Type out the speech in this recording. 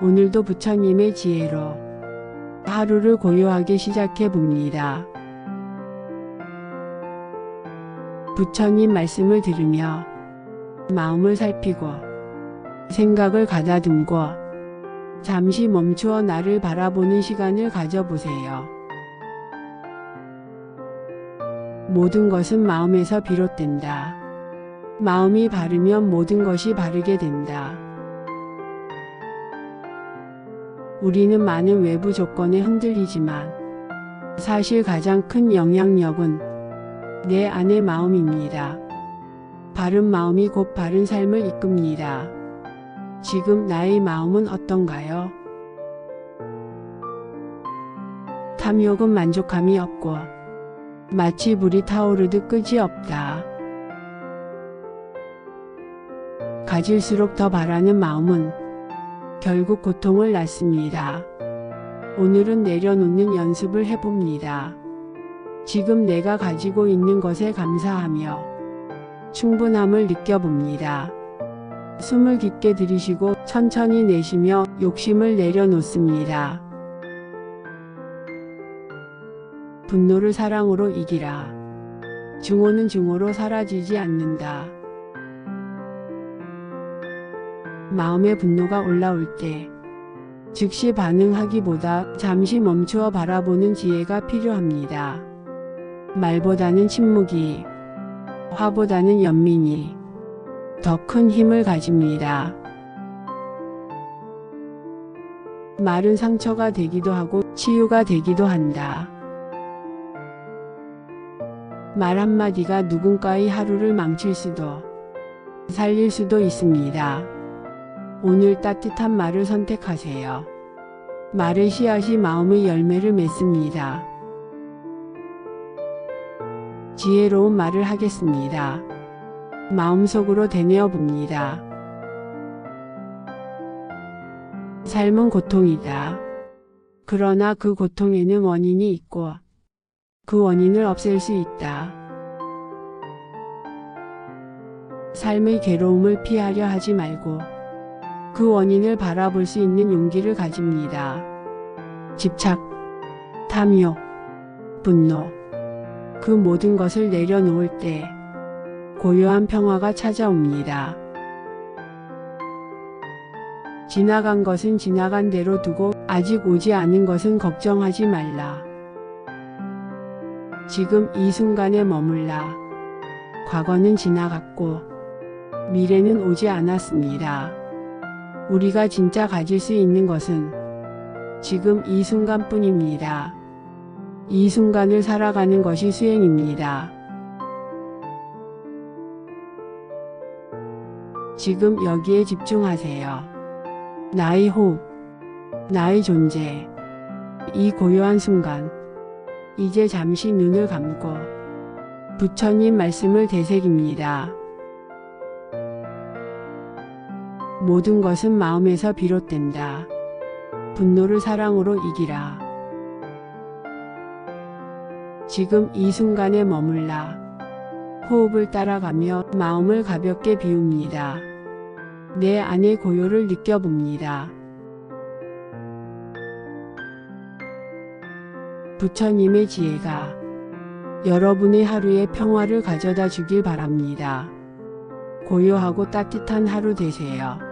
오늘도 부처님의 지혜로 하루를 고요하게 시작해 봅니다. 부처님 말씀을 들으며 마음을 살피고 생각을 가다듬고 잠시 멈추어 나를 바라보는 시간을 가져보세요. 모든 것은 마음에서 비롯된다. 마음이 바르면 모든 것이 바르게 된다. 우리는 많은 외부 조건에 흔들리지만 사실 가장 큰 영향력은 내 안의 마음입니다. 바른 마음이 곧 바른 삶을 이끕니다. 지금 나의 마음은 어떤가요? 탐욕은 만족함이 없고 마치 불이 타오르듯 끄지 없다. 가질수록 더 바라는 마음은 결국 고통을 낳습니다. 오늘은 내려놓는 연습을 해봅니다. 지금 내가 가지고 있는 것에 감사하며 충분함을 느껴봅니다. 숨을 깊게 들이쉬고 천천히 내쉬며 욕심을 내려놓습니다. 분노를 사랑으로 이기라. 증오는 증오로 사라지지 않는다. 마음의 분노가 올라올 때 즉시 반응하기보다 잠시 멈추어 바라보는 지혜가 필요합니다. 말보다는 침묵이, 화보다는 연민이 더 큰 힘을 가집니다. 말은 상처가 되기도 하고 치유가 되기도 한다. 말 한마디가 누군가의 하루를 망칠 수도 살릴 수도 있습니다. 오늘 따뜻한 말을 선택하세요. 말의 씨앗이 마음의 열매를 맺습니다. 지혜로운 말을 하겠습니다. 마음속으로 되뇌어 봅니다. 삶은 고통이다. 그러나 그 고통에는 원인이 있고 그 원인을 없앨 수 있다. 삶의 괴로움을 피하려 하지 말고 그 원인을 바라볼 수 있는 용기를 가집니다. 집착, 탐욕, 분노, 그 모든 것을 내려놓을 때 고요한 평화가 찾아옵니다. 지나간 것은 지나간 대로 두고 아직 오지 않은 것은 걱정하지 말라. 지금 이 순간에 머물라. 과거는 지나갔고 미래는 오지 않았습니다. 우리가 진짜 가질 수 있는 것은 지금 이 순간뿐입니다. 이 순간을 살아가는 것이 수행입니다. 지금 여기에 집중하세요. 나의 호흡, 나의 존재, 이 고요한 순간, 이제 잠시 눈을 감고 부처님 말씀을 되새깁니다. 모든 것은 마음에서 비롯된다. 분노를 사랑으로 이기라. 지금 이 순간에 머물라. 호흡을 따라가며 마음을 가볍게 비웁니다. 내 안의 고요를 느껴봅니다. 부처님의 지혜가 여러분의 하루에 평화를 가져다 주길 바랍니다. 고요하고 따뜻한 하루 되세요.